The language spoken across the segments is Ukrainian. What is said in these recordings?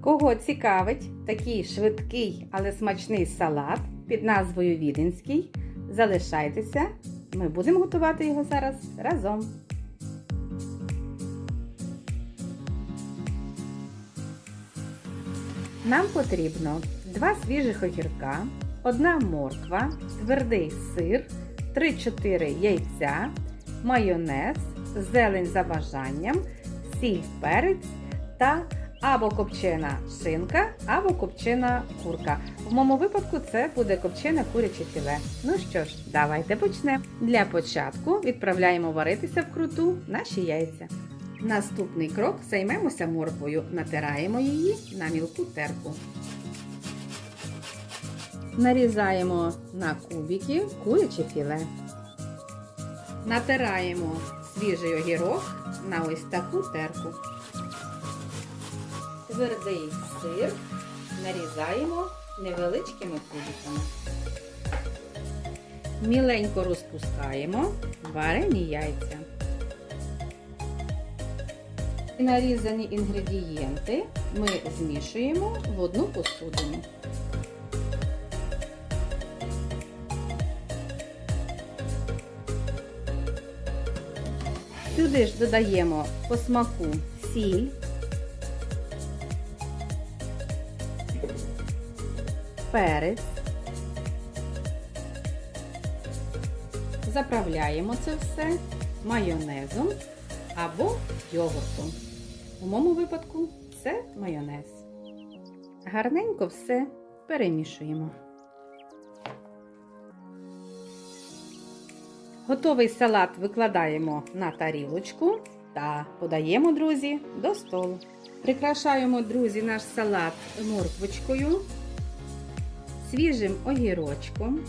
Кого цікавить такий швидкий, але смачний салат під назвою Віденський, залишайтеся. Ми будемо готувати його зараз разом. Нам потрібно 2 свіжих огірка, 1 морква, твердий сир, 3-4 яйця, майонез, зелень за бажанням, сіль, перець та або копчена шинка, або копчена курка. В моєму випадку це буде копчене куряче філе. Ну що ж, давайте почнемо. Для початку відправляємо варитися вкруту наші яйця. Наступний крок займемося морквою, натираємо її на мілку терку. Нарізаємо на кубики куряче філе. Натираємо свіжий огірок на ось таку терку. Твердий сир нарізаємо невеличкими кубиками. Міленько розпускаємо варені яйця. Нарізані інгредієнти ми змішуємо в одну посудину. Сюди ж додаємо по смаку сіль, перець. Заправляємо це все майонезом або йогуртом. У моєму випадку це майонез. Гарненько все перемішуємо. Готовий салат викладаємо на тарілочку та подаємо, друзі, до столу. Прикрашаємо, друзі, наш салат морквочкою, свіжим огірочком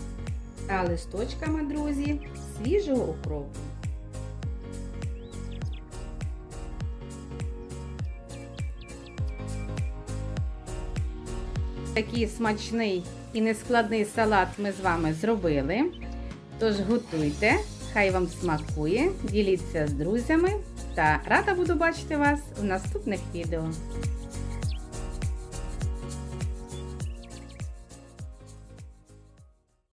та листочками, друзі, свіжого укропу. Такий смачний і нескладний салат ми з вами зробили. Тож готуйте, хай вам смакує, діліться з друзями та рада буду бачити вас в наступних відео.